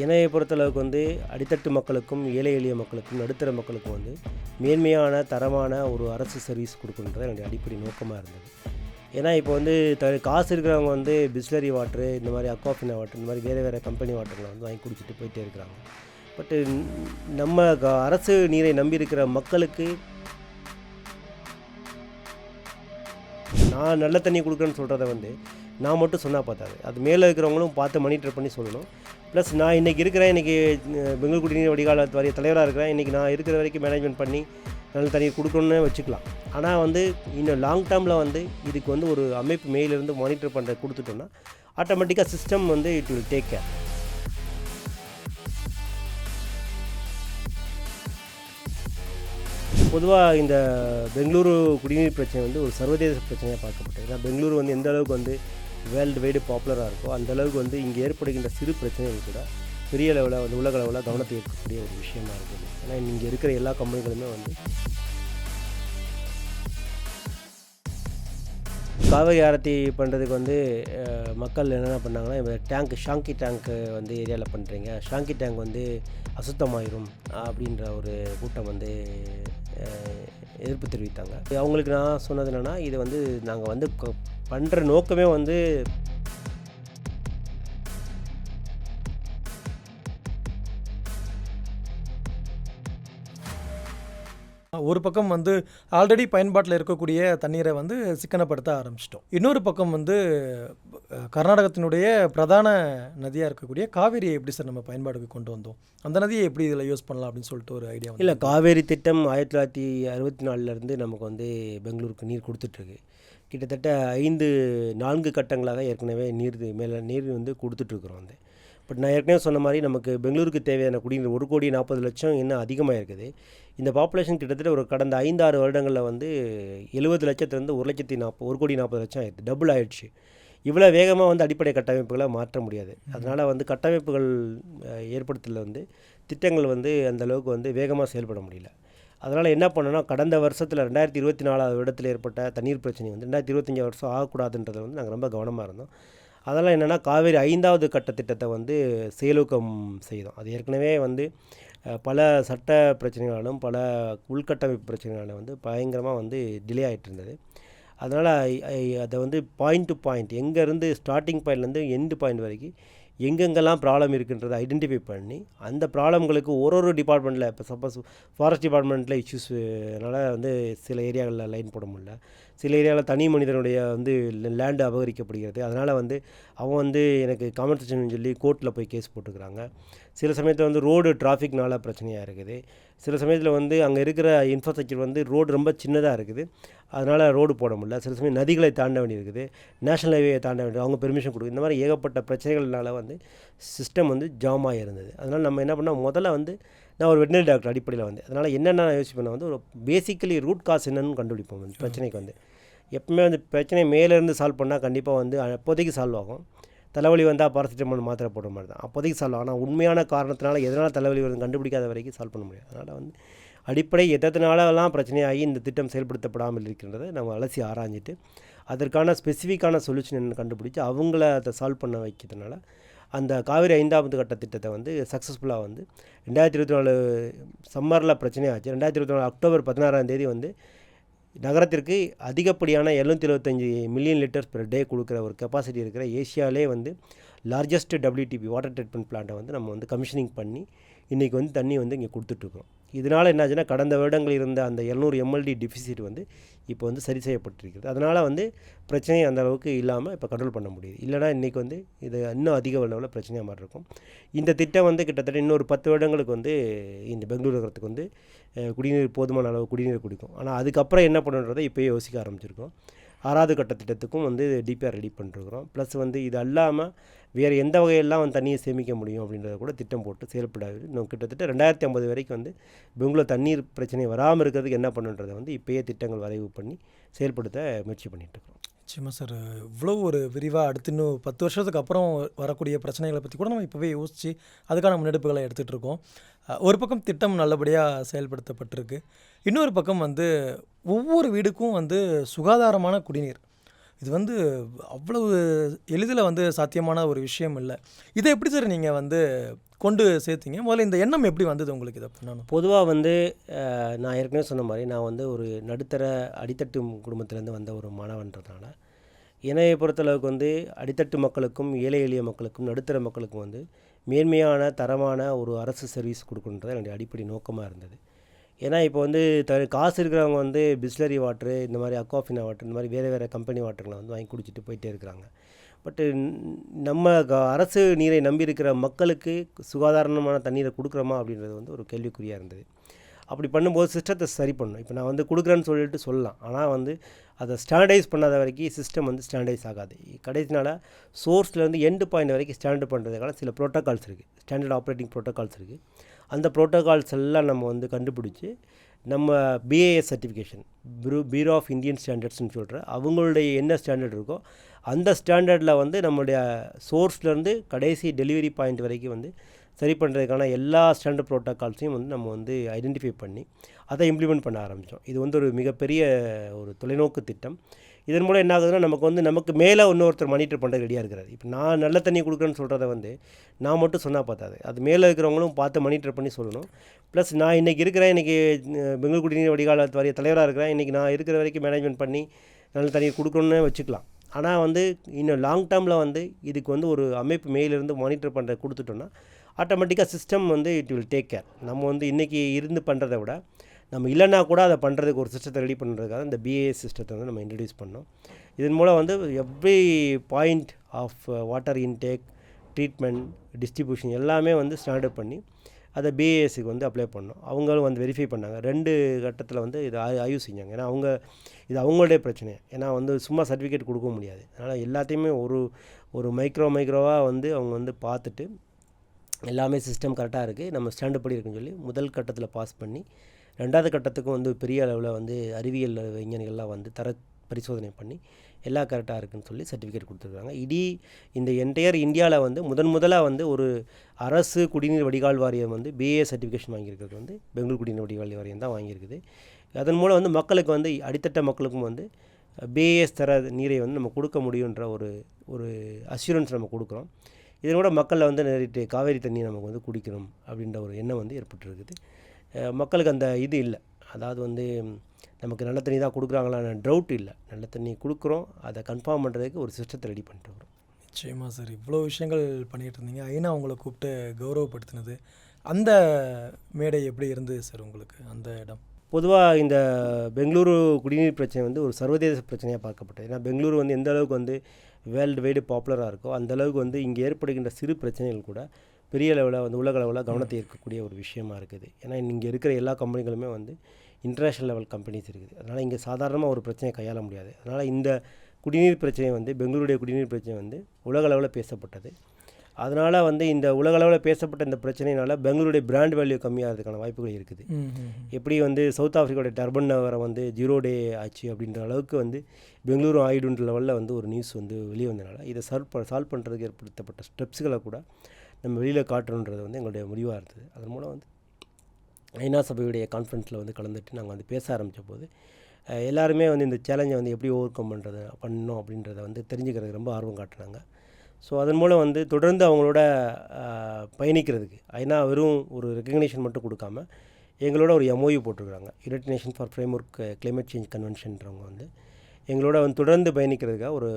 இணையை பொறுத்தளவுக்கு வந்து அடித்தட்டு மக்களுக்கும் ஏழை எளிய மக்களுக்கும் நடுத்தர மக்களுக்கும் வந்து மேன்மையான தரமான ஒரு அரசு சர்வீஸ் கொடுக்கணுன்றது என்னுடைய அடிப்படை நோக்கமாக இருந்தது. ஏன்னா இப்போ வந்து த காசு இருக்கிறவங்க வந்து பிஸ்லரி வாட்ரு இந்த மாதிரி அக்வாஃபினா வாட்டர் இந்த மாதிரி வேறு வேறு கம்பெனி வாட்டர்களை வந்து வாங்கி குடிச்சிட்டு போயிட்டே இருக்கிறாங்க. பட்டு நம்ம அரசு நீரை நம்பி இருக்கிற மக்களுக்கு நான் நல்ல தண்ணி கொடுக்குறேன்னு சொல்கிறத வந்து நான் மட்டும் சொன்னால் பார்த்தாது அது மேலே இருக்கிறவங்களும் பார்த்து மானிட்டர் பண்ணி சொல்லணும். ப்ளஸ் நான் இன்றைக்கி இருக்கிறேன் இன்றைக்கி பெங்களூர் குடிநீர் வடிகால வாரிய தலைவராக இருக்கிறேன். இன்றைக்கி நான் இருக்கிற வரைக்கும் மேனேஜ்மெண்ட் பண்ணி நல்ல தண்ணீர் கொடுக்கணும்னு வச்சுக்கலாம். ஆனால் வந்து இன்னும் லாங் டேர்மில் வந்து இதுக்கு வந்து ஒரு அமைப்பு மேலிருந்து மானிட்டர் பண்ணுற கொடுத்துட்டோம்னா ஆட்டோமேட்டிக்காக சிஸ்டம் வந்து இட் வில் டேக் கேர் பொதுவாக இந்த பெங்களூரு குடிநீர் பிரச்சனை வந்து ஒரு சர்வதேச பிரச்சனையாக பார்க்கப்பட்டது. ஏன்னா பெங்களூரு வந்து எந்த அளவுக்கு வந்து வேர்ல்டு வைடு பாப்புலராக இருக்கோ அந்தளவுக்கு வந்து இங்கே ஏற்படுகின்ற சிறு பிரச்சனைகள் கூட பெரிய லெவலில் வந்து உலக அளவில் கவனத்தை ஈர்க்கக்கூடிய ஒரு விஷயமா இருக்குது. ஏன்னா இங்கே இருக்கிற எல்லா கம்பெனிகளுமே வந்து காவிரி ஆரத்தி பண்ணுறதுக்கு வந்து மக்கள் என்னென்ன பண்ணாங்கன்னா இந்த டேங்க் ஷாங்கி டேங்க்கு வந்து ஏரியாவில் பண்ணுறீங்க ஷாங்கி டேங்க் வந்து அசுத்தமாயிரும் அப்படின்ற ஒரு கூட்டம் வந்து எதிர்ப்பு தெரிவித்தாங்க. அவங்களுக்கு நான் சொன்னது என்னென்னா இது வந்து நாங்கள் வந்து பண்ணுற நோக்கமே வந்து ஒரு பக்கம் வந்து ஆல்ரெடி பயன்பாட்டில் இருக்கக்கூடிய தண்ணீரை வந்து சிக்கனப்படுத்த ஆரம்பிச்சிட்டோம். இன்னொரு பக்கம் வந்து கர்நாடகத்தினுடைய பிரதான நதியாக இருக்கக்கூடிய காவேரியை எப்படி சார் நம்ம பயன்பாடுக்கு கொண்டு வந்தோம்? அந்த நதியை எப்படி இதில் யூஸ் பண்ணலாம் அப்படின்னு சொல்லிட்டு ஒரு ஐடியா இல்லை காவேரி திட்டம் ஆயிரத்தி தொள்ளாயிரத்தி அறுபத்தி நாலுலேருந்து நமக்கு வந்து பெங்களூருக்கு நீர் கொடுத்துட்ருக்கு கிட்டத்தட்ட ஐந்து நான்கு கட்டங்களாக ஏற்கனவே நீர் மேலே நீர் வந்து கொடுத்துட்ருக்குறோம் வந்து. பட் நான் ஏற்கனவே சொன்ன மாதிரி நமக்கு பெங்களூருக்கு தேவையான குடிநீர் ஒரு கோடி நாற்பது லட்சம் இன்னும் அதிகமாக இருக்குது. இந்த பாப்புலேஷன் கிட்டத்தட்ட ஒரு கடந்த ஐந்து ஆறு வருடங்களில் வந்து எழுபது லட்சத்துலேருந்து ஒரு லட்சத்தி நாற்பது ஒரு கோடி நாற்பது லட்சம் ஆயிடுது. டபுள் ஆயிடுச்சு. இவ்வளோ வேகமாக வந்து அடிப்படை கட்டமைப்புகளை மாற்ற முடியாது. அதனால் வந்து கட்டமைப்புகள் ஏற்படுத்தல வந்து திட்டங்கள் வந்து அந்தளவுக்கு வந்து வேகமாக செயல்பட முடியல. அதனால் என்ன பண்ணோன்னா கடந்த வருஷத்தில் ரெண்டாயிரத்தி இருபத்தி நாலாவது இடத்துல ஏற்பட்ட தண்ணீர் பிரச்சனை வந்து ரெண்டாயிரத்தி இருபத்தஞ்சி வருஷம் ஆகக்கூடாதுன்றதை வந்து நாங்கள் ரொம்ப கவனமாக இருந்தோம். அதெல்லாம் என்னென்னா காவேரி ஐந்தாவது கட்ட திட்டத்தை வந்து செயலூக்கம் செய்தோம். அது ஏற்கனவே வந்து பல சட்ட பிரச்சனைகளாலும் பல உள்கட்டமைப்பு பிரச்சனைகளாலும் வந்து பயங்கரமாக வந்து டிலே ஆகிட்டு இருந்தது. அதனால் அதை வந்து பாயிண்ட் டு பாயிண்ட் எங்கேருந்து ஸ்டார்டிங் பாயிண்ட்லேருந்து எண்டு பாயிண்ட் வரைக்கும் எங்கெங்கெல்லாம் ப்ராப்ளம் இருக்குன்றதை ஐடென்டிஃபை பண்ணி அந்த ப்ராப்ளம்களுக்கு ஒரு ஒரு டிபார்ட்மெண்ட்டில் இப்போ சப்போஸ் ஃபாரஸ்ட் டிபார்ட்மெண்ட்டில் இஷ்யூஸ்னால வந்து சில ஏரியாவில் லைன் போட முடியல. சில ஏரியாவில் தனி மனிதனுடைய வந்து லேண்டு அபகரிக்கப்படுகிறது. அதனால் வந்து அவன் வந்து எனக்கு காம்பன்சேஷன் சொல்லி கோர்ட்டில் போய் கேஸ் போட்டுக்கிறாங்க. சில சமயத்தில் வந்து ரோடு டிராஃபிக்னால பிரச்சனையாக இருக்குது. சில சமயத்தில் வந்து அங்கே இருக்கிற இன்ஃப்ராஸ்ட்ரக்சர் வந்து ரோடு ரொம்ப சின்னதாக இருக்குது. அதனால் ரோடு போட முடியல. சில சமயம் நதிகளை தாண்ட வேண்டியிருக்குது. நேஷனல் ஹைவேயை தாண்ட வேண்டியது அவங்க பெர்மிஷன் கொடுக்கும் இந்த மாதிரி ஏகப்பட்ட பிரச்சனைகள்னால வந்து சிஸ்டம் வந்து ஜாம் ஆகிருந்தது அதனால் நம்ம என்ன பண்ணோம்? முதல்ல வந்து நான் ஒரு வெட்டினரி டாக்டர் அடிப்படையில் வந்து அதனால் என்னென்ன நான் யோசிப்பேன் வந்து ஒரு பேசிக்கலி ரூட் காஸ் என்னன்னு கண்டுபிடிப்போம். வந்து பிரச்சனைக்கு வந்து. எப்பவுமே வந்து பிரச்சனை மேலேருந்து சால்வ் பண்ணால் கண்டிப்பாக வந்து அப்போதைக்கு சால்வ் ஆகும். தலைவலி வந்தால் பாராசிட்டமால் மாத்திரை போடுற மாதிரி தான். அப்போதைக்கு சால்வ் ஆனால் உண்மையான காரணத்தினால எதனால் தலைவலி வருது கண்டுபிடிக்காத வரைக்கும் சால்வ் பண்ண முடியாது. அதனால் வந்து அடிப்படை எதனாலலாம் பிரச்சனையாகி இந்த திட்டம் செயல்படுத்தப்படாமல் இருக்கின்றதை நம்ம அலசி ஆராய்ஞ்சிட்டு அதற்கான ஸ்பெசிஃபிக்கான சொல்யூஷன் என்ன கண்டுபிடிச்சி அவங்கள அதை சால்வ் பண்ண வைக்கிறதுனால அந்த காவிரி ஐந்தாவது கட்ட திட்டத்தை வந்து சக்ஸஸ்ஃபுல்லாக வந்து ரெண்டாயிரத்தி இருபத்தி நாலு சம்மரில் பிரச்சனையாச்சு. ரெண்டாயிரத்தி இருபத்தி நாலு அக்டோபர் பதினாறாம் தேதி வந்து நகரத்திற்கு அதிகப்படியான எழுநூற்றி எழுபத்தஞ்சி மில்லியன் லிட்டர்ஸ் பெர் டே கொடுக்குற ஒரு கெப்பாசிட்டி இருக்கிற ஏஷியாவிலே வந்து லார்ஜஸ்ட் டபிள்யூடிபி வாட்டர் ட்ரீட்மெண்ட் பிளான்ட்டை வந்து நம்ம வந்து கமிஷனிங் பண்ணி இன்றைக்கி வந்து தண்ணி வந்து இங்கே கொடுத்துட்ருக்குறோம் இதனால் என்னாச்சுன்னா கடந்த வருடங்கள் இருந்த அந்த எழுநூறு எம்எல்டி டிஃபிசிட் வந்து இப்போ வந்து சரி செய்யப்பட்டிருக்கிறது. அதனால் வந்து பிரச்சனை அந்த அளவுக்கு இல்லாமல் இப்போ கண்ட்ரோல் பண்ண முடியுது. இல்லைனா இன்றைக்கி வந்து இது இன்னும் அதிக அளவில் பிரச்சனையாக மாதிரி இருக்கும். இந்த திட்டம் வந்து கிட்டத்தட்ட இன்னொரு பத்து வருடங்களுக்கு வந்து இந்த பெங்களூர் நகரத்துக்கு வந்து குடிநீர் போதுமான அளவு குடிநீர் குடிக்கும். ஆனால் அதுக்கப்புறம் என்ன பண்ணுன்றதை இப்போயே யோசிக்க ஆரம்பிச்சிருக்கோம். ஆறாவது கட்ட திட்டத்துக்கும் வந்து டிபிஆர் ரெடி பண்ணிருக்கிறோம். ப்ளஸ் வந்து இது அல்லாமல் வேறு எந்த வகையெல்லாம் வந்து தண்ணியை சேமிக்க முடியும் அப்படின்றத கூட திட்டம் போட்டு செயல்படாது. இன்னும் கிட்டத்தட்ட ரெண்டாயிரத்தி ஐம்பது வரைக்கும் வந்து பெங்களூர் தண்ணீர் பிரச்சனை வராமல் இருக்கிறதுக்கு என்ன பண்ணுன்றதை வந்து இப்போயே திட்டங்கள் வரைவு பண்ணி செயல்படுத்த முயற்சி பண்ணிகிட்ருக்கோம் சும்மா நிச்சயமாக சார். இவ்வளோ ஒரு விரிவாக அடுத்து இன்னும் பத்து வருஷத்துக்கு அப்புறம் வரக்கூடிய பிரச்சனைகளை பற்றி கூட நம்ம இப்போவே யோசித்து அதுக்கான முன்னெடுப்புகளை எடுத்துகிட்டு இருக்கோம். ஒரு பக்கம் திட்டம் நல்லபடியாக செயல்படுத்தப்பட்டிருக்கு. இன்னொரு பக்கம் வந்து ஒவ்வொரு வீடுக்கும் வந்து சுகாதாரமான குடிநீர் இது வந்து அவ்வளவு எளிதில் வந்து சாத்தியமான ஒரு விஷயம் இல்லை. இதை எப்படி சார் நீங்கள் வந்து கொண்டு சேர்த்தீங்க? முதல்ல இந்த எண்ணம் எப்படி வந்தது உங்களுக்கு இதை பண்ணணும்? பொதுவாக வந்து நான் ஏற்கனவே சொன்ன மாதிரி நான் வந்து ஒரு நடுத்தர அடித்தட்டு குடும்பத்திலேருந்து வந்த ஒரு மாணவன்றதுனால இணையை பொறுத்தளவுக்கு வந்து அடித்தட்டு மக்களுக்கும் ஏழை எளிய மக்களுக்கும் நடுத்தர மக்களுக்கும் வந்து மேன்மையான தரமான ஒரு அரசு சர்வீஸ் கொடுக்கணுன்றது என்னுடைய அடிப்படை நோக்கமாக இருந்தது. ஏன்னா இப்போ வந்து த காசு இருக்கிறவங்க வந்து பிஸ்லரி வாட்ரு இந்த மாதிரி அக்வாஃபினா வாட்ரு இந்த மாதிரி வேறு வேறு கம்பெனி வாட்டர்களை வந்து வாங்கி குடிச்சிட்டு போயிட்டே இருக்கிறாங்க. பட்டு நம்ம க- அரசு நீரை நம்பி இருக்கிற மக்களுக்கு சுகாதாரமான தண்ணீரை கொடுக்குறோமா அப்படின்றது வந்து ஒரு கேள்விக்குறியாக இருந்தது. அப்படி பண்ணும்போது சிஸ்டத்தை சரி பண்ணணும். இப்போ நான் வந்து கொடுக்குறேன்னு சொல்லிட்டு சொல்லலாம். ஆனால் வந்து அதை ஸ்டாண்டர்டைஸ் பண்ணாத வரைக்கும் சிஸ்டம் வந்து ஸ்டாண்டர்டைஸ் ஆகாது. கடைசினால சோர்ஸ்லேருந்து எண்டு பாயிண்ட் வரைக்கும் ஸ்டாண்டர்ட் பண்ணுறதுக்கான சில ப்ரோட்டோகால்ஸ் இருக்குது ஸ்டாண்டர்ட் ஆப்ரேட்டிங் ப்ரோட்டோகால்ஸ் இருக்குது அந்த ப்ரோட்டோகால்ஸ் எல்லாம் நம்ம வந்து கண்டுபிடிச்சி நம்ம பிஏஎஸ் சர்டிஃபிகேஷன் ப்ரூ பியூரோ ஆஃப் இந்தியன் ஸ்டாண்டர்ட்ஸ்னு சொல்கிற அவங்களுடைய என்ன ஸ்டாண்டர்ட் இருக்கோ அந்த ஸ்டாண்டர்டில் வந்து நம்மளுடைய சோர்ஸ்லேருந்து கடைசி டெலிவரி பாயிண்ட் வரைக்கும் வந்து சரி பண்ணுறதுக்கான எல்லா ஸ்டாண்டர்ட் ப்ரோட்டோகால்ஸையும் வந்து நம்ம வந்து ஐடென்டிஃபை பண்ணி அதை இம்ப்ளிமெண்ட் பண்ண ஆரம்பித்தோம் இது வந்து ஒரு மிகப்பெரிய ஒரு தொலைநோக்கு திட்டம். இதன் மூலம் என்ன ஆகுதுன்னா நமக்கு வந்து நமக்கு மேலே இன்னொருத்தர் மானிட்டர் பண்ணுறது ரெடியாக இருக்கிறார். இப்போ நான் நல்ல தண்ணி கொடுக்குறேன்னு சொல்கிறத வந்து நான் மட்டும் சொன்னால் பார்த்தாது. அது மேலே இருக்கிறவங்களும் பார்த்து மானிட்டர் பண்ணி சொல்லணும். ப்ளஸ் நான் இன்றைக்கி இருக்கிறேன் இன்றைக்கி பெங்களூர் குடிநீர் வடிகால வாரிய தலைவராக இருக்கிறேன். இன்றைக்கி நான் இருக்கிற வரைக்கும் மேனேஜ்மெண்ட் பண்ணி நல்ல தண்ணீர் கொடுக்கணும்னு வச்சுக்கலாம். ஆனால் வந்து இன்னும் லாங் டேர்மில் வந்து இதுக்கு வந்து ஒரு அமைப்பு மேலிருந்து மானிட்டர் பண்ணுற கொடுத்துட்டோன்னா ஆட்டோமேட்டிக்காக சிஸ்டம் வந்து இட் வில் டேக் கேர் நம்ம வந்து இன்றைக்கி இருந்து பண்ணுறதை விட நம்ம இல்லைன்னா கூட அதை பண்ணுறதுக்கு ஒரு சிஸ்டத்தை ரெடி பண்ணுறதுக்காக இந்த பிஏ சிஸ்டத்தை வந்து நம்ம இன்ட்ரடியூஸ் பண்ணோம் இதன் மூலம் வந்து every point of water intake treatment distribution எல்லாமே வந்து ஸ்டாண்டர்ட் பண்ணி அதை பிஏஎஸ்க்கு வந்து அப்ளை பண்ணோம் அவங்களும் வந்து வெரிஃபை பண்ணாங்க. ரெண்டு கட்டத்தில் வந்து இதை ஆய்- ஆய்வு செஞ்சாங்க. ஏன்னா அவங்க இது அவங்களுடைய பிரச்சனை. ஏன்னா வந்து சும்மா சர்டிஃபிகேட் கொடுக்க முடியாது. அதனால் எல்லாத்தையுமே ஒரு ஒரு மைக்ரோ மைக்ரோவாக வந்து அவங்க வந்து பார்த்துட்டு எல்லாமே சிஸ்டம் கரெக்டாக இருக்குது நம்ம ஸ்டாண்டர்ட் படி இருக்குன்னு சொல்லி முதல் கட்டத்தில் பாஸ் பண்ணி ரெண்டாவது கட்டத்துக்கும் வந்து பெரிய அளவில் வந்து அறிவியல் விஞ்ஞானிகள்லாம் வந்து தர பரிசோதனை பண்ணி எல்லாம் கரெக்டாக இருக்குன்னு சொல்லி சர்டிஃபிகேட் கொடுத்துருக்காங்க. இடி இந்த என்டையர் இந்தியாவில் வந்து முதன் முதலாக வந்து ஒரு அரசு குடிநீர் வடிகால் வாரியம் வந்து பிஏ சர்டிஃபிகேஷன் வாங்கியிருக்கிறது வந்து பெங்களூர் குடிநீர் வடிகால் வாரியம் தான் வாங்கியிருக்குது. அதன் மூலம் வந்து மக்களுக்கு வந்து அடித்தட்ட மக்களுக்கும் வந்து பிஏஎஸ் தர நீரை வந்து நம்ம கொடுக்க முடியுன்ற ஒரு ஒரு அஷூரன்ஸ் நம்ம கொடுக்குறோம். இதனோட மக்களில் வந்து நேரிட்டு காவேரி தண்ணி நமக்கு வந்து குடிக்கணும் அப்படின்ற ஒரு எண்ணம் வந்து ஏற்பட்டுருக்குது. மக்களுக்கு அந்த இது இல்லை. அதாவது வந்து நமக்கு நல்ல தண்ணி தான் கொடுக்குறாங்களான டவுட் இல்லை. நல்ல தண்ணி கொடுக்குறோம் அதை கன்ஃபார்ம் பண்ணுறதுக்கு ஒரு சிஸ்டத்தை ரெடி பண்ணிட்டு வரோம் நிச்சயமாக சார். இவ்வளோ விஷயங்கள் பண்ணிகிட்டு இருந்தீங்க. ஐநா உங்களை கூப்பிட்டு கௌரவப்படுத்தினது. அந்த மேடை எப்படி இருந்தது சார் உங்களுக்கு? அந்த இடம்? பொதுவாக இந்த பெங்களூரு குடிநீர் பிரச்சனை வந்து ஒரு சர்வதேச பிரச்சனையாக பார்க்கப்பட்டது. ஏன்னா பெங்களூரு வந்து எந்த அளவுக்கு வந்து வேர்ல்டு வைடு பாப்புலராக இருக்கோ அந்த அளவுக்கு வந்து இங்கே ஏற்படுகின்ற சிறு பிரச்சனைகள் கூட பெரிய அளவில் வந்து உலக அளவில் கவனத்தை ஈர்க்கக்கூடிய ஒரு விஷயமா இருக்குது. ஏன்னா இங்கே இருக்கிற எல்லா கம்பெனிகளுமே வந்து இன்டர்நேஷ்னல் லெவல் கம்பெனிஸ் இருக்குது. அதனால் இங்கே சாதாரணமாக ஒரு பிரச்சனையை கையாள முடியாது. அதனால் இந்த குடிநீர் பிரச்சனை வந்து பெங்களூருடைய குடிநீர் பிரச்சனை வந்து உலக அளவில் பேசப்பட்டது. அதனால் வந்து இந்த உலக அளவில் பேசப்பட்ட இந்த பிரச்சனையினால பெங்களூருடைய பிராண்ட் வேல்யூ கம்மியாகிறதுக்கான வாய்ப்புகள் இருக்குது. எப்படி வந்து சவுத் ஆஃப்ரிக்காவோட டர்பன் நகரம் வந்து ஜீரோ டே ஆச்சு அப்படின்ற அளவுக்கு வந்து பெங்களூரு ஆயிடுன்ற லெவலில் வந்து ஒரு நியூஸ் வந்து வெளியே வந்தனால இதை சால்வ் ப சால்வ் பண்ணுறதுக்கு ஏற்படுத்தப்பட்ட ஸ்டெப்ஸுகளை கூட நம்ம வெளியில் காட்டணுன்றது வந்து எங்களுடைய முடிவாக இருந்தது. அதன் மூலம் வந்து ஐநா சபையுடைய கான்ஃபரன்ஸில் வந்து கலந்துட்டு நாங்கள் வந்து பேச ஆரம்பித்த போது எல்லாருமே வந்து இந்த சேலஞ்சை வந்து எப்படி ஓவர் கம் பண்ணுறது பண்ணணும் அப்படின்றத வந்து தெரிஞ்சுக்கிறதுக்கு ரொம்ப ஆர்வம் காட்டினாங்க. ஸோ அதன் மூலம் வந்து தொடர்ந்து அவங்களோட பயணிக்கிறதுக்கு ஐநா வெறும் ஒரு ரெக்கக்னேஷன் மட்டும் கொடுக்காம எங்களோட ஒரு எம்ஓயு போட்டிருக்காங்க united nation for framework climate change கன்வென்ஷன்றவங்க வந்து எங்களோட வந்து தொடர்ந்து பயணிக்கிறதுக்காக ஒரு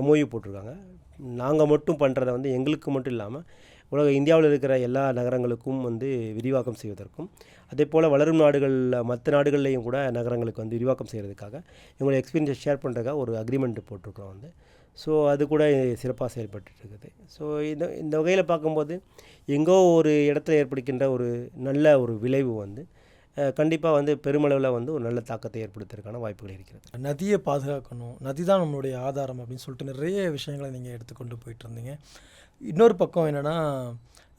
எம்ஓயு போட்டிருக்காங்க. நாங்கள் மட்டும் பண்ணுறத வந்து எங்களுக்கு மட்டும் இல்லாமல் உலக இந்தியாவில் இருக்கிற எல்லா நகரங்களுக்கும் வந்து விரிவாக்கம் செய்வதற்கும் அதே போல் வளரும் நாடுகளில் மற்ற நாடுகள்லேயும் கூட நகரங்களுக்கு வந்து விரிவாக்கம் செய்கிறதுக்காக எங்களோட எக்ஸ்பீரியன்ஸை ஷேர் பண்ணுறதுக்காக ஒரு அக்ரிமெண்ட் போட்டிருக்கோம் வந்து. ஸோ அது கூட சிறப்பாக செயல்பட்டுருக்குது இருக்குது. ஸோ இந்த இந்த வகையில் பார்க்கும்போது எங்கோ ஒரு இடத்துல ஏற்படுகின்ற ஒரு நல்ல ஒரு விளைவு வந்து கண்டிப்பாக வந்து பெருமளவில் வந்து ஒரு நல்ல தாக்கத்தை ஏற்படுத்துறதுக்கான வாய்ப்புகள் இருக்கிறது. நதியை பாதுகாக்கணும் நதி தான் நம்மளுடைய ஆதாரம் அப்படின்னு சொல்லிட்டு நிறைய விஷயங்களை நீங்கள் எடுத்துக்கொண்டு போயிட்டு இருந்தீங்க. இன்னொரு பக்கம் என்னென்னா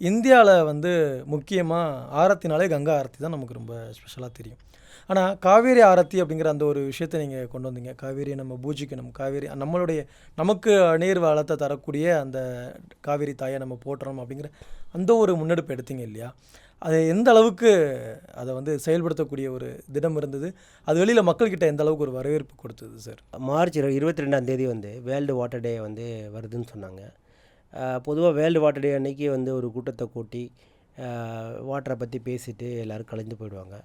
இந்தியாவில் வந்து முக்கியமாக ஆரத்தினாலே கங்கா ஆரத்தி தான் நமக்கு ரொம்ப ஸ்பெஷலாக தெரியும். ஆனால் காவேரி ஆரத்தி அப்படிங்கிற அந்த ஒரு விஷயத்தை நீங்கள் கொண்டு வந்தீங்க. காவேரியை நம்ம பூஜிக்கணும் காவேரி நம்மளுடைய நமக்கு நீர் வளத்தை தரக்கூடிய அந்த காவேரி தாயை நம்ம போட்டுறோம் அப்படிங்கிற அந்த ஒரு முன்னெடுப்பு எடுத்தீங்க இல்லையா? அது எந்த அளவுக்கு அதை வந்து செயல்படுத்தக்கூடிய ஒரு தினம் இருந்தது? அது வெளியில் மக்கள்கிட்ட எந்த அளவுக்கு ஒரு வரவேற்பு கொடுத்தது சார் மார்ச் இரு இருபத்தி ரெண்டாம் தேதி வந்து வேர்ல்டு வாட்டர் டே வந்து வருதுன்னு சொன்னாங்க. பொதுவாக வேர்ல்டு வாட்டர் டே அன்னைக்கு வந்து ஒரு கூட்டத்தை கூட்டி வாட்டரை பற்றி பேசிட்டு எல்லோரும் கலைந்து போயிடுவாங்க.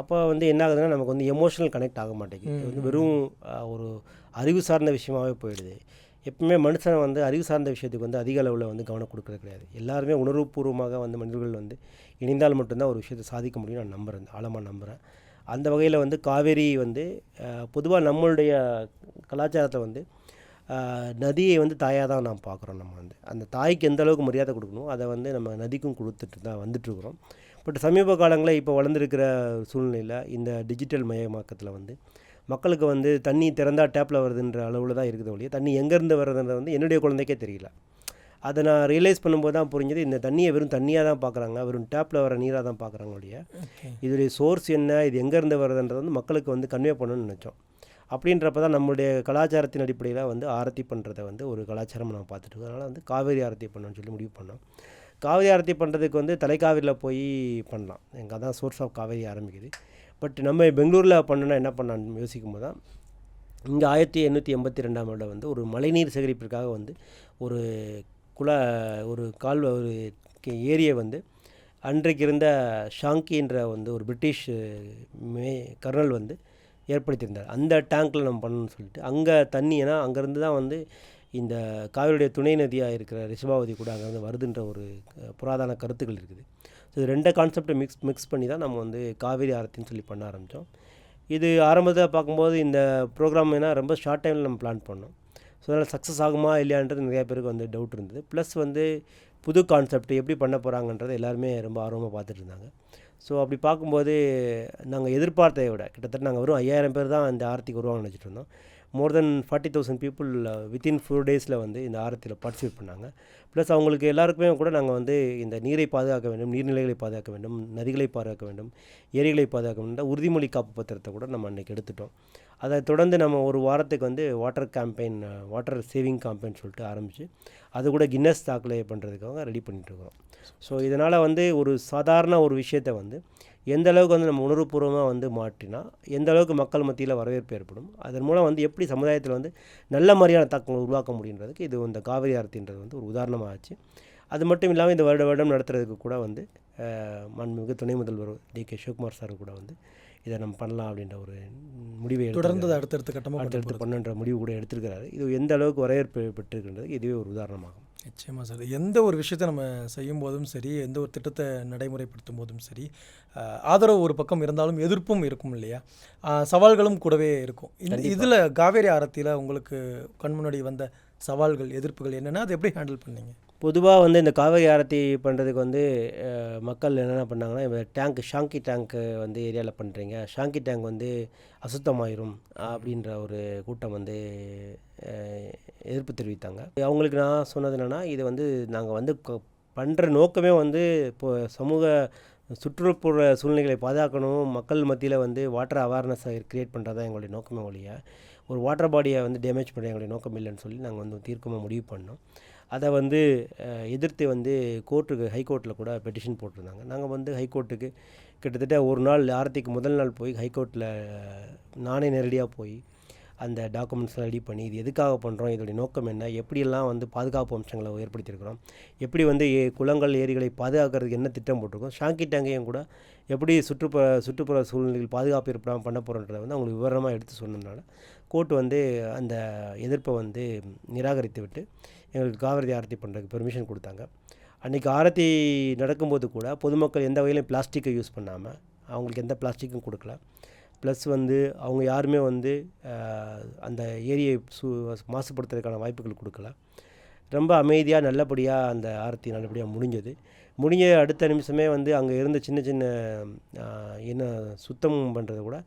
அப்போ வந்து என்ன ஆகுதுன்னா நமக்கு வந்து எமோஷனல் கனெக்ட் ஆக மாட்டேங்குது. இது வந்து வெறும் ஒரு அறிவு சார்ந்த விஷயமாவே போயிடுது. எப்பவுமே மனுஷனை வந்து அறிவு சார்ந்த விஷயத்துக்கு வந்து அதிக அளவில் வந்து கவனம் கொடுக்கறது கிடையாது. எல்லாருமே உணர்வுபூர்வமாக வந்து மனிதர்கள் வந்து இணைந்தால் மட்டும்தான் ஒரு விஷயத்தை சாதிக்க முடியும் நான் நம்புகிறேன் ஆழமாக நம்புகிறேன் அந்த வகையில் வந்து காவேரி வந்து பொதுவாக நம்மளுடைய கலாச்சாரத்தில் வந்து நதியை வந்து தாயாக தான் நாம் பார்க்குறோம் நம்ம வந்து. அந்த தாய்க்கு எந்த அளவுக்கு மரியாதை கொடுக்கணும் அதை வந்து நம்ம நதிக்கும் கொடுத்துட்டு தான் வந்துட்டுருக்குறோம். பட் சமீப காலங்களில் இப்போ வளர்ந்துருக்கிற சூழ்நிலையில் இந்த டிஜிட்டல் மயமாக்கத்தில் வந்து மக்களுக்கு வந்து தண்ணி திறந்தா டேப்பில் வருதுன்ற அளவில் தான் இருக்குது ஒழிய. தண்ணி எங்கேருந்து வர்றதுன்றது வந்து என்னுடைய குழந்தைக்கே தெரியல. அதை நான் ரியலைஸ் பண்ணும்போது தான் புரிஞ்சது இந்த தண்ணியை வெறும் தண்ணியாக தான் பார்க்குறாங்க வெறும் டேப்பில் வர நீராக தான் பார்க்குறாங்க ஒழிய. இதோடைய சோர்ஸ் என்ன இது எங்கேருந்து வருதுன்றது வந்து மக்களுக்கு வந்து கன்வே பண்ணணும்னு நினச்சோம். அப்படின்றப்ப தான் நம்மளுடைய கலாச்சாரத்தின் அடிப்படையில் வந்து ஆரத்தி பண்ணுறதை வந்து ஒரு கலாச்சாரம் நம்ம பார்த்துட்டு இருக்கோம். அதனால் வந்து காவேரி ஆரத்தி பண்ணணும்னு சொல்லி முடிவு பண்ணோம். காவேரி ஆரத்தி பண்ணுறதுக்கு வந்து தலைக்காவிரியில் போய் பண்ணலாம். எங்கள் அதான் சோர்ஸ் ஆஃப் காவேரி ஆரம்பிக்குது. பட் நம்ம பெங்களூரில் பண்ணணும்னா என்ன பண்ணலான்னு யோசிக்கும் போது தான் இங்கே ஆயிரத்தி எண்ணூற்றி எண்பத்தி ரெண்டாம் ஆண்டில் வந்து ஒரு மழைநீர் சேகரிப்பிற்காக வந்து ஒரு குள ஒரு கால்வ ஒரு ஏரியை வந்து அன்றைக்கு இருந்த ஷாங்கின்ற வந்து ஒரு பிரிட்டிஷ் மே கர்னல் வந்து ஏற்படுத்தியிருந்தார். அந்த டேங்க்கில் நம்ம பண்ணணும்னு சொல்லிட்டு. அங்கே தண்ணி ஏன்னா அங்கேருந்து தான் வந்து இந்த காவிரியுடைய துணை நதியாக இருக்கிற ரிஷபாவதி கூட அங்கேருந்து வருதுன்ற ஒரு புராதன கருத்துக்கள் இருக்குது. ஸோ இது ரெண்டு கான்செப்டை மிக்ஸ் மிக்ஸ் பண்ணி தான் நம்ம வந்து காவேரி ஆரத்தின்னு சொல்லி பண்ண ஆரம்பித்தோம் இது ஆரம்பத்தில் பார்க்கும்போது இந்த ப்ரோக்ராம் ஏன்னா ரொம்ப ஷார்ட் டைமில் நம்ம பிளான் பண்ணோம். ஸோ அதனால் சக்ஸஸ் ஆகுமா இல்லையான்றது நிறைய பேருக்கு வந்து டவுட் இருந்தது. ப்ளஸ் வந்து புது கான்செப்ட் எப்படி பண்ண போகிறாங்கன்றது எல்லாருமே ரொம்ப ஆர்வமாக பார்த்துட்டு இருந்தாங்க. ஸோ அப்படி பார்க்கும்போது நாங்கள் எதிர்பார்த்ததை விட கிட்டத்தட்ட நாங்கள் வெறும் ஐயாயிரம் பேர் தான் இந்த ஆரத்திக்கு வருவாங்கன்னு நினச்சிட்டு இருந்தோம். More than forty thousand people within four டேஸில் வந்து இந்த ஆரத்தியில் பார்ட்டிசிபேட் பண்ணாங்க. ப்ளஸ் அவங்களுக்கு எல்லாருக்குமே கூட நாங்கள் வந்து இந்த நீரை பாதுகாக்க வேண்டும் நீர்நிலைகளை பாதுகாக்க வேண்டும் நதிகளை பாதுகாக்க வேண்டும் ஏரிகளை பாதுகாக்க வேண்டும் உறுதிமொழி காப்பு பத்திரத்தை கூட நம்ம அன்றைக்கி எடுத்துட்டோம். அதை தொடர்ந்து நம்ம ஒரு வாரத்துக்கு வந்து water campaign water saving campaign சொல்லிட்டு ஆரம்பித்து அது கூட கின்னஸ் தாக்கலை பண்ணுறதுக்காக ரெடி பண்ணிட்டுருக்கோம் ஸோ இதனால் வந்து ஒரு சாதாரண ஒரு விஷயத்தை வந்து எந்த அளவுக்கு வந்து நம்ம உணர்வுபூர்வமாக வந்து மாற்றினா எந்த அளவுக்கு மக்கள் மத்தியில் வரவேற்பு ஏற்படும் அதன் மூலம் வந்து எப்படி சமுதாயத்தில் வந்து நல்ல மாதிரியான தாக்கங்கள் உருவாக்க முடியுன்றதுக்கு இது இந்த காவிரி ஆரத்தின்றது வந்து ஒரு உதாரணமாக ஆச்சு. அது மட்டும் இல்லாமல் இந்த வருட வருடம் நடத்துறதுக்கு கூட வந்து அஹ், மாண்புமிகு துணை முதல்வர் டி கே சிவகுமார் சார் கூட வந்து இதை நம்ம பண்ணலாம் அப்படின்ற ஒரு முடிவை தொடர்ந்து அடுத்தடுத்த கட்டமாக அடுத்தடுத்து பண்ணுன்ற முடிவு கூட எடுத்திருக்கிறாரு. இது எந்த அளவுக்கு வரவேற்பு பெற்றிருக்கின்றது இதுவே ஒரு உதாரணமாகும். நிச்சயமாக சார். எந்த ஒரு விஷயத்தை நம்ம செய்யும் போதும் சரி எந்த ஒரு திட்டத்தை நடைமுறைப்படுத்தும் போதும் சரி ஆதரவு ஒரு பக்கம் இருந்தாலும் எதிர்ப்பும் இருக்கும் இல்லையா? சவால்களும் கூடவே இருக்கும். இதில் காவேரி ஆரத்தியில் உங்களுக்கு கண் முன்னாடி வந்த சவால்கள் எதிர்ப்புகள் என்னென்னா அதை எப்படி ஹேண்டில் பண்ணீங்க? பொதுவாக வந்து இந்த காவேரி ஆரத்தி பண்ணுறதுக்கு வந்து மக்கள் என்னென்ன பண்ணாங்கன்னா இப்போ டேங்க் ஷாங்கி டேங்க்கு வந்து ஏரியாவில் பண்ணுறீங்க ஷாங்கி டேங்க் வந்து அசுத்தமாயிரும் அப்படின்ற ஒரு கூட்டம் வந்து எதிர்ப்பு தெரிவித்தாங்க. அவங்களுக்கு நான் சொன்னது என்னென்னா இது வந்து நாங்கள் வந்து பண்ணுற நோக்கமே வந்து இப்போ சமூக சுற்றுப்புற சூழ்நிலைகளை பாதுகாக்கணும். மக்கள் மத்தியில் வந்து வாட்டர் அவேர்னஸை க்ரியேட் பண்ணுறது தான் எங்களுடைய நோக்கமே ஒழிய ஒரு வாட்டர் பாடியை வந்து டேமேஜ் பண்ண எங்களுடைய நோக்கம் இல்லைன்னு சொல்லி நாங்கள் வந்து தீர்க்கமாக முடிவு பண்ணோம். அதை வந்து எதிர்த்து வந்து கோர்ட்டுக்கு ஹைகோர்ட்டில் கூட பெட்டிஷன் போட்டிருந்தாங்க. நாங்கள் வந்து ஹைகோர்ட்டுக்கு கிட்டத்தட்ட ஒரு நாள் ஆரத்திக்கு முதல் நாள் போய் ஹைகோர்ட்டில் நானே நேரடியாக போய் அந்த டாக்குமெண்ட்ஸ்லாம் ரெடி பண்ணி இது எதுக்காக பண்ணுறோம் இதோடைய நோக்கம் என்ன எப்படியெல்லாம் வந்து பாதுகாப்பு அம்சங்களை ஏற்படுத்தியிருக்கிறோம் எப்படி வந்து ஏ- குளங்கள் ஏரிகளை பாதுகாக்கிறதுக்கு என்ன திட்டம் போட்டிருக்கோம் ஷாங்கி டேங்கையும் கூட எப்படி சுற்றுப்புற சுற்றுப்புற சூழ்நிலையில் பாதுகாப்பு ஏற்படாமல் பண்ண போகிறோன்றதை வந்து அவங்களுக்கு விவரமாக எடுத்து சொன்னதுனால கோர்ட் வந்து அந்த எதிர்ப்பை வந்து நிராகரித்து விட்டு எங்களுக்கு காவிரி ஆரத்தி பண்ணுறதுக்கு பெர்மிஷன் கொடுத்தாங்க. அன்றைக்கி ஆரத்தி நடக்கும்போது கூட பொதுமக்கள் எந்த வகையிலும் பிளாஸ்டிக்கை யூஸ் பண்ணாமல் அவங்களுக்கு எந்த பிளாஸ்டிக்கும் கொடுக்கல. ப்ளஸ் வந்து அவங்க யாருமே வந்து அந்த ஏரியை சு மாசுபடுத்துறதுக்கான வாய்ப்புகள் கொடுக்கல. ரொம்ப அமைதியாக நல்லபடியாக அந்த ஆரத்தி நல்லபடியாக முடிஞ்சது. முடிஞ்ச அடுத்த நிமிஷமே வந்து அங்கே இருந்த சின்ன சின்ன என்ன சுத்தம் பண்ணுறது கூட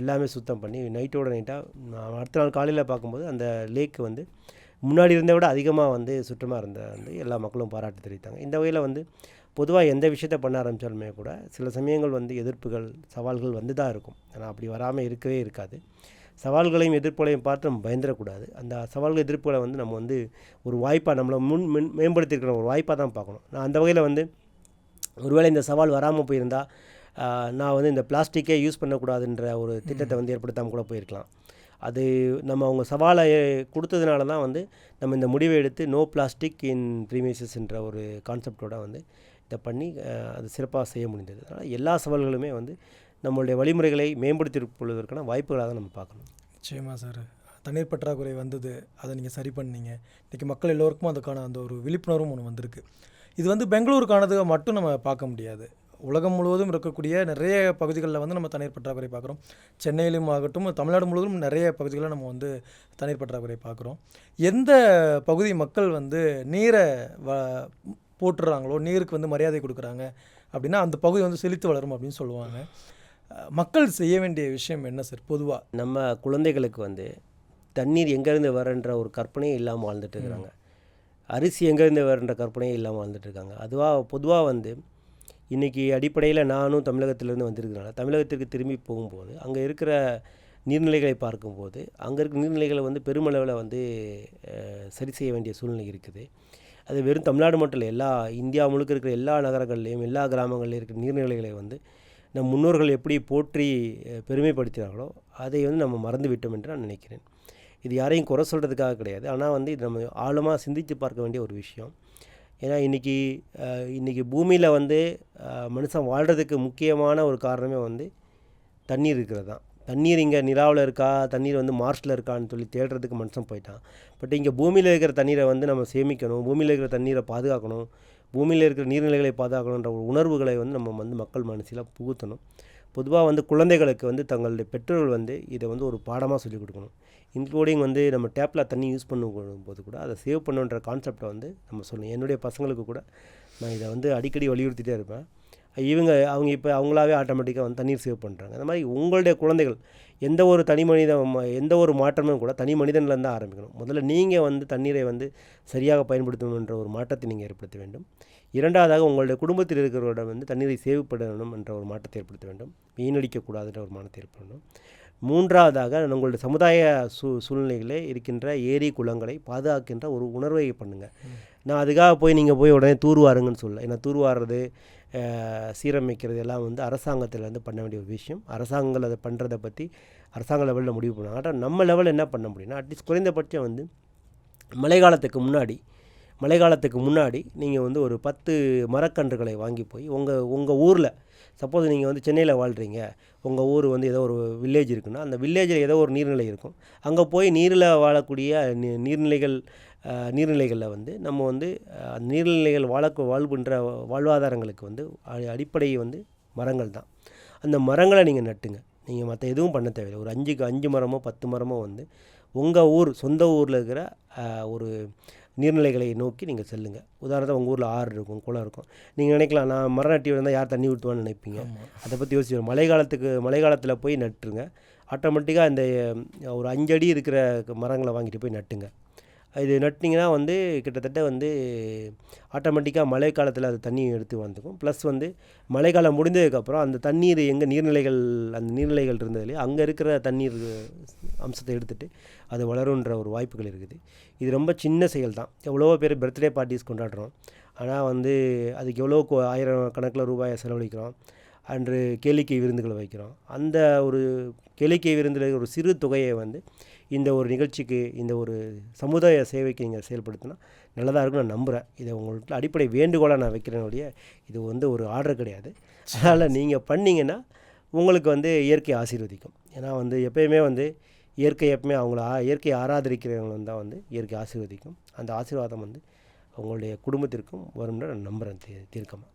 எல்லாமே சுத்தம் பண்ணி நைட்டோட நைட்டாக அடுத்த நாள் காலையில் பார்க்கும்போது அந்த லேக் வந்து முன்னாடி இருந்ததை விட அதிகமாக வந்து சுற்றமாக இருந்த வந்து எல்லா மக்களும் பாராட்டு தெரிவித்தாங்க. இந்த வகையில் வந்து பொதுவாக எந்த விஷயத்தை பண்ண ஆரம்பித்தாலுமே கூட சில சமயங்கள் வந்து எதிர்ப்புகள் சவால்கள் வந்து தான் இருக்கும். ஆனால் அப்படி வராமல் இருக்கவே இருக்காது. சவால்களையும் எதிர்ப்புகளையும் பார்த்து நம்ம பயந்துடக்கூடாது. அந்த சவால்கள் எதிர்ப்புகளை வந்து நம்ம வந்து ஒரு வாய்ப்பாக நம்மளை முன் மென் மேம்படுத்தியிருக்கிற ஒரு வாய்ப்பாக தான் பார்க்கணும். நான் அந்த வகையில் வந்து ஒருவேளை இந்த சவால் வராமல் போயிருந்தால் நான் வந்து இந்த பிளாஸ்டிக்கே யூஸ் பண்ணக்கூடாதுன்ற ஒரு திட்டத்தை வந்து ஏற்படுத்தாமல் கூட போயிருக்கலாம். அது நம்ம அவங்க சவாலை கொடுத்ததுனால தான் வந்து நம்ம இந்த முடிவை எடுத்து நோ பிளாஸ்டிக் இன் ப்ரீமியசஸ் ஒரு கான்செப்டோட வந்து இதை பண்ணி அதை அது சிறப்பாக செய்ய முடிந்தது. அதனால் எல்லா சவால்களுமே வந்து நம்மளுடைய வழிமுறைகளை மேம்படுத்தி கொள்வதற்கான வாய்ப்புகளாக தான் நம்ம பார்க்கணும். நிச்சயமாக சார். தண்ணீர் பற்றாக்குறை வந்தது அதை நீங்கள் சரி பண்ணீங்க. இன்றைக்கி மக்கள் எல்லோருக்கும் அதுக்கான அந்த ஒரு விழிப்புணர்வும் ஒன்று வந்திருக்கு. இது வந்து பெங்களூருக்கானது மட்டும் நம்ம பார்க்க முடியாது. உலகம் முழுவதும் இருக்கக்கூடிய நிறைய பகுதிகளில் வந்து நம்ம தண்ணீர் பற்றாக்குறை பார்க்குறோம். சென்னையிலும் ஆகட்டும் தமிழ்நாடு முழுவதும் நிறைய பகுதிகளில் நம்ம வந்து தண்ணீர் பற்றாக்குறை பார்க்குறோம். எந்த பகுதி மக்கள் வந்து நீரை வ போட்டுறாங்களோ நீருக்கு வந்து மரியாதை கொடுக்குறாங்க அப்படின்னா அந்த பகுதி வந்து செழித்து வளரும் அப்படின்னு சொல்லுவாங்க. மக்கள் செய்ய வேண்டிய விஷயம் என்ன சார்? பொதுவாக நம்ம குழந்தைகளுக்கு வந்து தண்ணீர் எங்கேருந்து வரன்ற ஒரு கற்பனையே இல்லாமல் வாழ்ந்துட்டு இருக்கிறாங்க. அரிசி எங்கேருந்து வரன்ற கற்பனையே இல்லாமல் வாழ்ந்துட்டு இருக்காங்க. அதுவாக பொதுவாக வந்து இன்றைக்கி அடிப்படையில் நானும் தமிழகத்திலேருந்து வந்திருக்கிறனால தமிழகத்திற்கு திரும்பி போகும்போது அங்கே இருக்கிற நீர்நிலைகளை பார்க்கும்போது அங்கே இருக்கிற நீர்நிலைகளை வந்து பெருமளவில் வந்து சரி செய்ய வேண்டிய சூழ்நிலை இருக்குது. அது வெறும் தமிழ்நாடு மட்டும் இல்லை எல்லா இந்தியா முழுக்க இருக்கிற எல்லா நகரங்கள்லேயும் எல்லா கிராமங்கள்லேயும் இருக்கிற நீர்நிலைகளை வந்து நம் முன்னோர்கள் எப்படி போற்றி பெருமைப்படுத்தினார்களோ அதை வந்து நம்ம மறந்து விட்டோம் என்று நான் நினைக்கிறேன். இது யாரையும் குறை சொல்கிறதுக்காக கிடையாது. ஆனால் வந்து இது நம்ம ஆழமாக சிந்தித்து பார்க்க வேண்டிய ஒரு விஷயம். ஏன்னா இன்றைக்கி இன்றைக்கி பூமியில் வந்து மனுஷன் வாழ்கிறதுக்கு முக்கியமான ஒரு காரணமே வந்து தண்ணீர் இருக்கிறது தான் தண்ணீர் இங்கே நிலாவில் இருக்கா தண்ணீர் வந்து மார்ஸில் இருக்கான்னு சொல்லி தேடுறதுக்கு மனுஷன் போயிட்டான். பட் இங்கே பூமியில் இருக்கிற தண்ணீரை வந்து நம்ம சேமிக்கணும் பூமியில் இருக்கிற தண்ணீரை பாதுகாக்கணும் பூமியில் இருக்கிற நீர்நிலைகளை பாதுகாக்கணுன்ற ஒரு உணர்வுகளை வந்து நம்ம வந்து மக்கள் மனசில் புகுத்தணும். பொதுவாக வந்து குழந்தைகளுக்கு வந்து தங்களுடைய பெற்றோர்கள் வந்து இதை வந்து ஒரு பாடமாக சொல்லிக் கொடுக்கணும். இன்க்ளூடிங் வந்து நம்ம டேப்பில் தண்ணி யூஸ் பண்ணும்போது கூட அதை சேவ் பண்ணுன்ற கான்செப்டை வந்து நம்ம சொல்லணும். என்னுடைய பசங்களுக்கு கூட நான் இதை வந்து அடிக்கடி வலியுறுத்திட்டே இருப்பேன். இவங்க அவங்க இப்போ அவங்களாவே ஆட்டோமேட்டிக்காக வந்து தண்ணீர் சேவ் பண்ணுறாங்க அந்த மாதிரி உங்களுடைய குழந்தைகள் எந்த ஒரு தனி மனித எந்த ஒரு மாற்றமும் கூட தனி மனிதனில் தான் ஆரம்பிக்கணும். முதல்ல நீங்கள் வந்து தண்ணீரை வந்து சரியாக பயன்படுத்தணுன்ற ஒரு மாற்றத்தை நீங்கள் ஏற்படுத்த வேண்டும். இரண்டாவதாக உங்களுடைய குடும்பத்தில் இருக்கிறவரிடம் வந்து தண்ணீரை சேவைப்படணும் என்ற ஒரு மாற்றத்தை ஏற்படுத்த வேண்டும். வீணடிக்கக்கூடாதுன்ற ஒரு மாற்றத்தை ஏற்படணும் மூன்றாவதாக உங்களுடைய சமுதாய சூ சூழ்நிலைகளே இருக்கின்ற ஏரி குளங்களை பாதுகாக்கின்ற ஒரு உணர்வை பண்ணுங்கள் நான் அதுக்காக போய் நீங்கள் போய் உடனே தூர்வாருங்கன்னு சொல்ல ஏன்னா தூர்வாடுறது சீரமைக்கிறது எல்லாம் வந்து அரசாங்கத்தில் வந்து பண்ண வேண்டிய ஒரு விஷயம். அரசாங்கங்கள் அதை பண்ணுறதை பற்றி அரசாங்க லெவலில் முடிவு பண்ணுவாங்க ஆனால் நம்ம லெவலில் என்ன பண்ண முடியும்னா அட்லீஸ்ட் குறைந்தபட்சம் வந்து மழை காலத்துக்கு முன்னாடி மழை காலத்துக்கு முன்னாடி நீங்கள் வந்து ஒரு பத்து மரக்கன்றுகளை வாங்கி போய் உங்கள் உங்கள் ஊரில் சப்போஸ் நீங்கள் வந்து சென்னையில் வாழ்கிறீங்க உங்கள் ஊர் வந்து ஏதோ ஒரு வில்லேஜ் இருக்குன்னா அந்த வில்லேஜில் ஏதோ ஒரு நீர்நிலை இருக்கும். அங்கே போய் நீரில் வாழக்கூடிய நீ- நீர்நிலைகள் நீர்நிலைகளில் வந்து நம்ம வந்து அந்த நீர்நிலைகள் வாழ வாழ்கின்ற வாழ்வாதாரங்களுக்கு வந்து அடிப்படை வந்து மரங்கள் தான். அந்த மரங்களை நீங்கள் நட்டுங்க. நீங்கள் மற்ற எதுவும் பண்ண தேவையில்லை. ஒரு அஞ்சுக்கு அஞ்சு மரமோ பத்து மரமோ வந்து உங்கள் ஊர் சொந்த ஊரில் இருக்கிற ஒரு நீர்நிலைகளை நோக்கி நீங்கள் செல்லுங்க. உதாரணத்துக்கு உங்கள் ஊரில் ஆறு இருக்கும் குளம் இருக்கும். நீங்கள் நினைக்கலாம் நான் மரம் நட்டி இருந்தால் யார் தண்ணி ஊற்றுவான்னு நினைப்பீங்க. அதை பற்றி யோசிச்சு மழை காலத்துக்கு மழை காலத்தில் போய் நட்டுருங்க. ஆட்டோமேட்டிக்காக அஹ், ஒரு அஞ்சடி இருக்கிற மரங்களை வாங்கிட்டு போய் நட்டுங்க. இது நட்டிங்கன்னா வந்து கிட்டத்தட்ட வந்து ஆட்டோமேட்டிக்காக மழை காலத்தில் அது தண்ணி எடுத்து வந்துக்கும். ப்ளஸ் வந்து மழைக்காலம் முடிந்ததுக்கப்புறம் அந்த தண்ணீர் எங்கே நீர்நிலைகள் அந்த நீர்நிலைகள் இருந்ததுலேயே அங்கே இருக்கிற தண்ணீர் அம்சத்தை எடுத்துகிட்டு அது வளருன்ற ஒரு வாய்ப்புகள் இருக்குது. இது ரொம்ப சின்ன செயல் தான் எவ்வளவோ பேர் பர்த்டே பார்ட்டிஸ் கொண்டாடுறோம். ஆனால் வந்து அதுக்கு எவ்வளோ ஆயிரம் கணக்கில் ரூபாயை செலவழிக்கிறோம். அன்று கேளிக்கை விருந்துகளை வைக்கிறோம். அந்த ஒரு கேளிக்கை விருந்தில் ஒரு சிறு தொகையை வந்து இந்த ஒரு நிகழ்ச்சிக்கு இந்த ஒரு சமுதாய சேவைக்கு நீங்கள் செயல்படுத்தினா நல்லதாக இருக்கும்னு நான் நம்புகிறேன் இதை உங்களுக்கு அடிப்படை வேண்டுகோளாக நான் வைக்கிறேன் ஒழிய இது வந்து ஒரு ஆர்டர் கிடையாது. அதனால் நீங்கள் பண்ணீங்கன்னா உங்களுக்கு வந்து இயற்கை ஆசீர்வதிக்கும். ஏன்னா வந்து எப்பயுமே வந்து இயற்கை எப்பவுமே அவங்கள ஆ- இயற்கையை ஆராதரிக்கிறவங்க தான் வந்து இயற்கை ஆசீர்வதிக்கும். அந்த ஆசீர்வாதம் வந்து அவங்களுடைய குடும்பத்திற்கும் வரும்னு நான் நம்புகிறேன் தீ தீர்க்கமாக